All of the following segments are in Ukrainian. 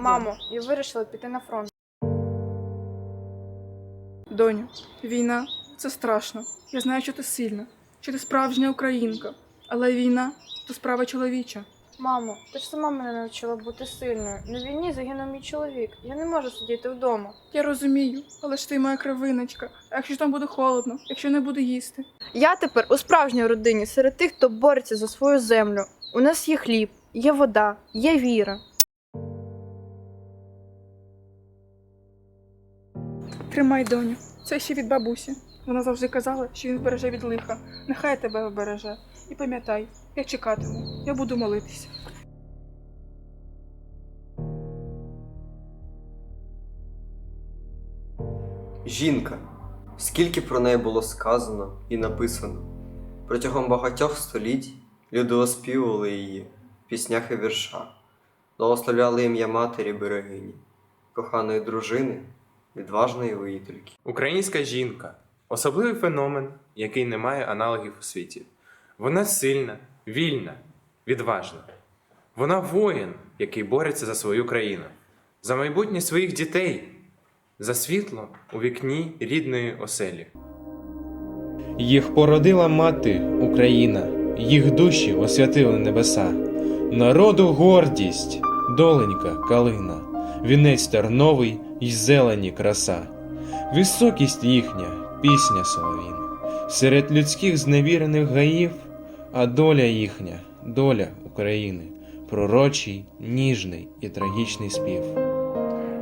Мамо, я вирішила піти на фронт. Доню, війна це страшно. Я знаю, що ти сильна, що ти справжня українка. Але війна то справа чоловіча. Мамо, ти ж сама мене навчила бути сильною. На війні загинув мій чоловік. Я не можу сидіти вдома. Я розумію, але ж ти моя кровиночка. А якщо ж там буде холодно, якщо не буду їсти? Я тепер у справжній родині серед тих, хто бореться за свою землю. У нас є хліб, є вода, є віра. Тримай, доню. Це ще від бабусі. Вона завжди казала, що він береже від лиха. Нехай тебе обереже. І пам'ятай, я чекатиму, я буду молитися. Жінка. Скільки про неї було сказано і написано. Протягом багатьох століть люди оспівували її в піснях і віршах, благословляли ім'я матері берегині, коханої дружини, відважної воїтельки. Українська жінка особливий феномен, який не має аналогів у світі. Вона сильна, вільна, відважна. Вона воїн, який бореться за свою країну, за майбутнє своїх дітей, за світло у вікні рідної оселі. Їх породила мати Україна, їх душі освятили небеса, народу гордість, доленька калина, вінець терновий й зелені краса, високість їхня, пісня соловін, серед людських зневірених гаїв, а доля їхня, доля України, пророчий, ніжний і трагічний спів.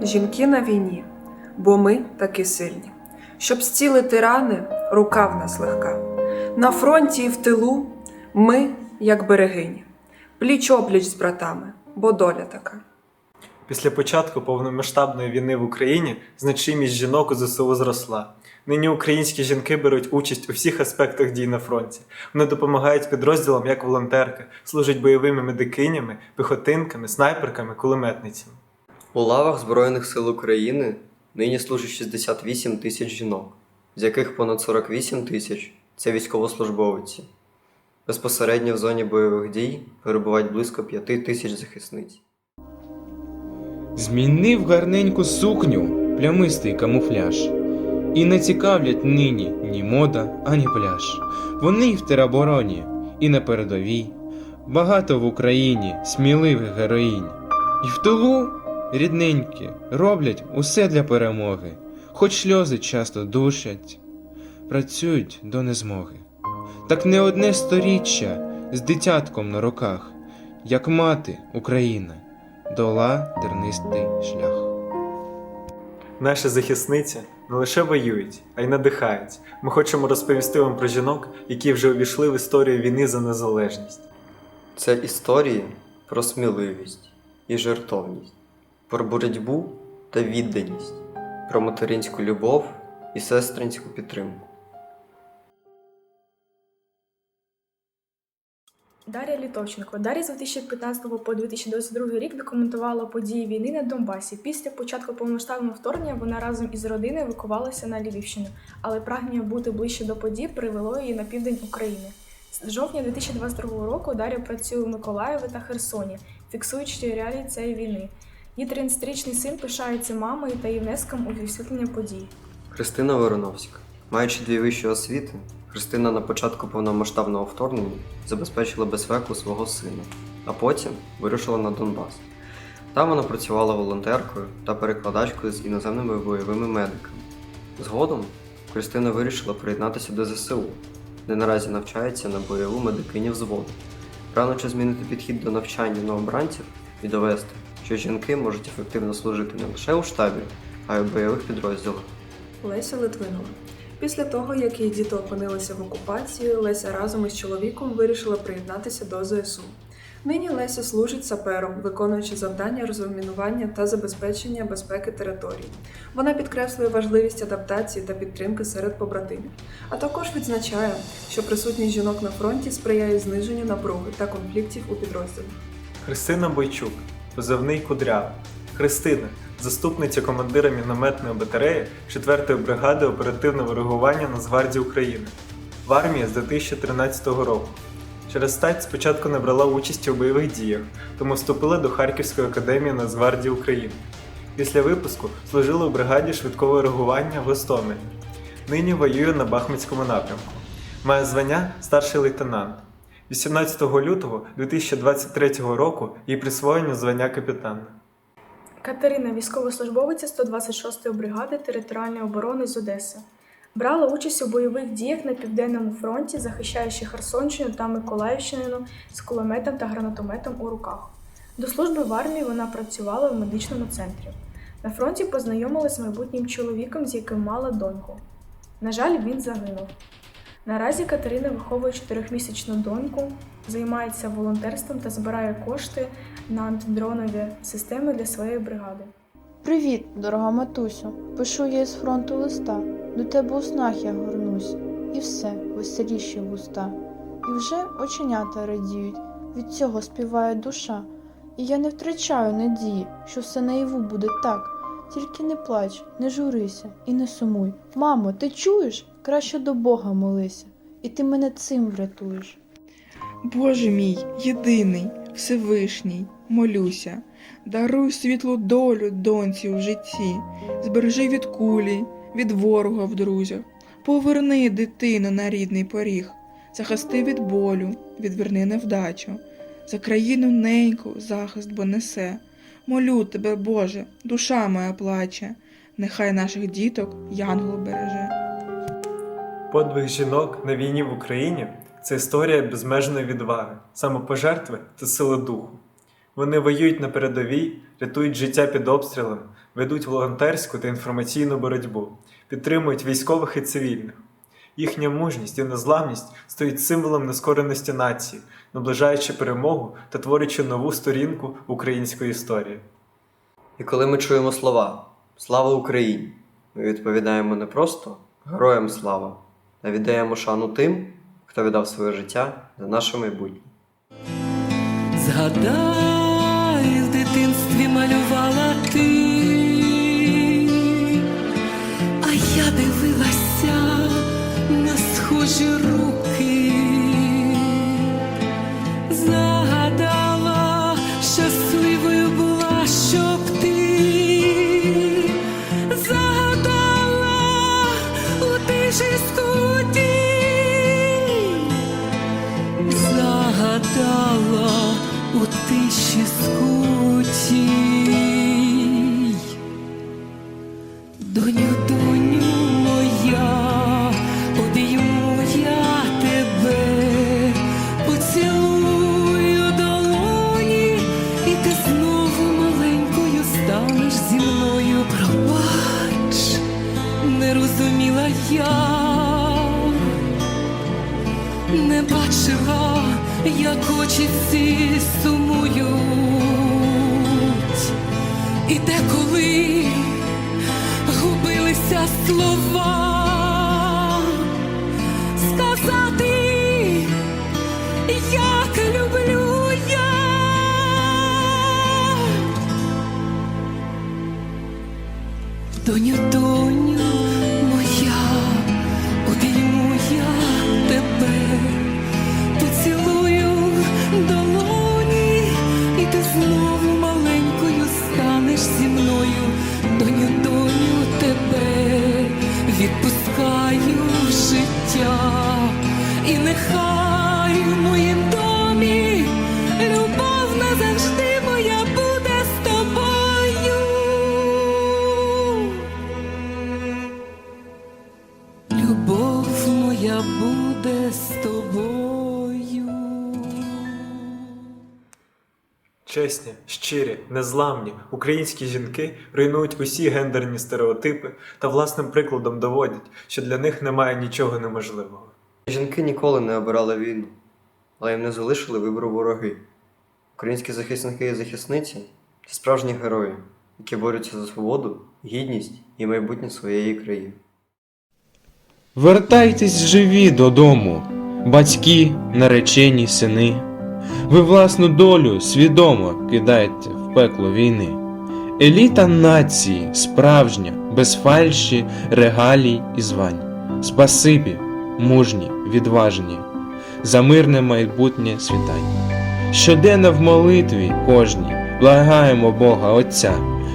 Жінки на війні, бо ми таки сильні. Щоб зцілити рани, рука в нас легка. На фронті і в тилу ми, як берегині, пліч опліч з братами, бо доля така. Після початку повномасштабної війни в Україні значимість жінок у ЗСУ зросла. Нині українські жінки беруть участь у всіх аспектах дій на фронті. Вони допомагають підрозділам як волонтерки, служать бойовими медикинями, піхотинками, снайперками, кулеметницями. У лавах Збройних сил України нині служить 68 тисяч жінок, з яких понад 48 тисяч це військовослужбовиці. Безпосередньо в зоні бойових дій перебувають близько 5 тисяч захисниць. Змінив гарненьку сукню, плямистий камуфляж. І не цікавлять нині ні мода, ані пляж. Вони в теробороні, і на передовій. Багато в Україні сміливих героїнь. І в тилу рідненькі роблять усе для перемоги, хоч сльози часто душать, працюють до незмоги. Так не одне сторіччя з дитятком на руках, як мати Україна, дола тернистий шлях. Наші захисниці не лише воюють, а й надихають. Ми хочемо розповісти вам про жінок, які вже увійшли в історію війни за незалежність. Це історії про сміливість і жертовність, про боротьбу та відданість, про материнську любов і сестринську підтримку. Дар'я Літовченко. Дар'я з 2015 по 2022 рік документувала події війни на Донбасі. Після початку повномасштабного вторгнення вона разом із родиною евакувалася на Львівщину, але прагнення бути ближче до подій привело її на південь України. З жовтня 2022 року Дар'я працює у Миколаєві та Херсоні, фіксуючи реалії цієї війни. Її 13-річний син пишається мамою та її внеском у висвітлення подій. Христина Вороновська. Маючи дві вищі освіти, Христина на початку повномасштабного вторгнення забезпечила безпеку свого сина, а потім вирушила на Донбас. Там вона працювала волонтеркою та перекладачкою з іноземними бойовими медиками. Згодом Христина вирішила приєднатися до ЗСУ, де наразі навчається на бойову медикині взводу. Рано чи змінити підхід до навчання новобранців і довести, що жінки можуть ефективно служити не лише у штабі, а й у бойових підрозділах. Леся Литвинова. Після того, як її діти опинилися в окупації, Леся разом із чоловіком вирішила приєднатися до ЗСУ. Нині Леся служить сапером, виконуючи завдання розмінування та забезпечення безпеки території. Вона підкреслює важливість адаптації та підтримки серед побратимів, а також відзначає, що присутність жінок на фронті сприяє зниженню напруги та конфліктів у підрозділі. Христина Бойчук, позивний Кудрява. Христина, заступниця командира мінометної батареї 4-ї бригади оперативного реагування Нацгвардії України в армії з 2013 року. Через стать спочатку не брала участі у бойових діях, тому вступила до Харківської академії Нацгвардії України. Після випуску служила у бригаді швидкого реагування в Гостомелі. Нині воює на Бахмутському напрямку. Має звання старший лейтенант. 18 лютого 2023 року їй присвоєно звання капітана. Катерина, військовослужбовиця 126-ї бригади територіальної оборони з Одеси. Брала участь у бойових діях на південному фронті, захищаючи Херсонщину та Миколаївщину з кулеметом та гранатометом у руках. До служби в армії вона працювала в медичному центрі. На фронті познайомилась з майбутнім чоловіком, з яким мала доньку. На жаль, він загинув. Наразі Катерина виховує чотирьохмісячну доньку, займається волонтерством та збирає кошти на антидронові системи для своєї бригади. Привіт, дорога матусю. Пишу я із фронту листа. До тебе у снах я горнусь. І все, веселіші вуста. І вже оченята радіють, від цього співає душа. І я не втрачаю надії, що все наяву буде так. Тільки не плач, не журися і не сумуй. Мамо, ти чуєш? Краще до Бога молися, і ти мене цим врятуєш. Боже мій, єдиний, Всевишній, молюся, даруй світлу долю доньці у житті, збережи від кулі, від ворога в друзях, поверни дитину на рідний поріг, захисти від болю, відверни невдачу, за країну неньку захист бо несе. Молю тебе, Боже, душа моя плаче, нехай наших діток янгол береже. Подвиг жінок на війні в Україні це історія безмежної відваги, самопожертви та сили духу. Вони воюють на передовій, рятують життя під обстрілами, ведуть волонтерську та інформаційну боротьбу, підтримують військових і цивільних. Їхня мужність і незламність стоїть символом нескореності нації, наближаючи перемогу та творячи нову сторінку української історії. І коли ми чуємо слова Слава Україні! Ми відповідаємо не просто Героям слава, а віддаємо шану тим, хто віддав своє життя за наше майбутнє. Згадай, в дитинстві малювала ти, а я дивилася бачила, як очі ці сумують, і деколи губилися слова сказати, як люблю я. Доню, доню відпускаю в життя, і нехай в моїм домі любов назавжди Чесні, щирі, незламні українські жінки руйнують усі гендерні стереотипи та власним прикладом доводять, що для них немає нічого неможливого. Жінки ніколи не обирали війну, але їм не залишили вибору вороги. Українські захисники і захисниці це справжні герої, які борються за свободу, гідність і майбутнє своєї країни. Вертайтесь живі додому, батьки, наречені сини. Ви власну долю свідомо кидаєте в пекло війни. Еліта нації справжня, без фальші, регалій і звань. Спасибі, мужні, відважні. за мирне майбутнє світання. Щоденно в молитві кожній благаємо Бога Отця,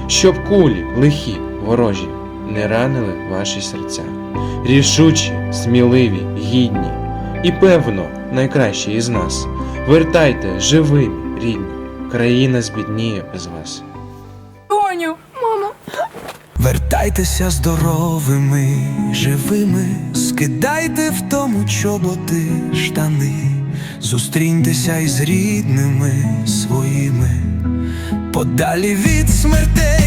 щоб кулі лихі ворожі не ранили ваші серця. Рішучі, сміливі, гідні і певно найкращі із нас. Вертайте живими, рідні, країна збідніє без вас. Доню, мамо. Вертайтеся здоровими, живими, скидайте в тому чоботи штани, зустріньтеся із рідними своїми, подалі від смертей.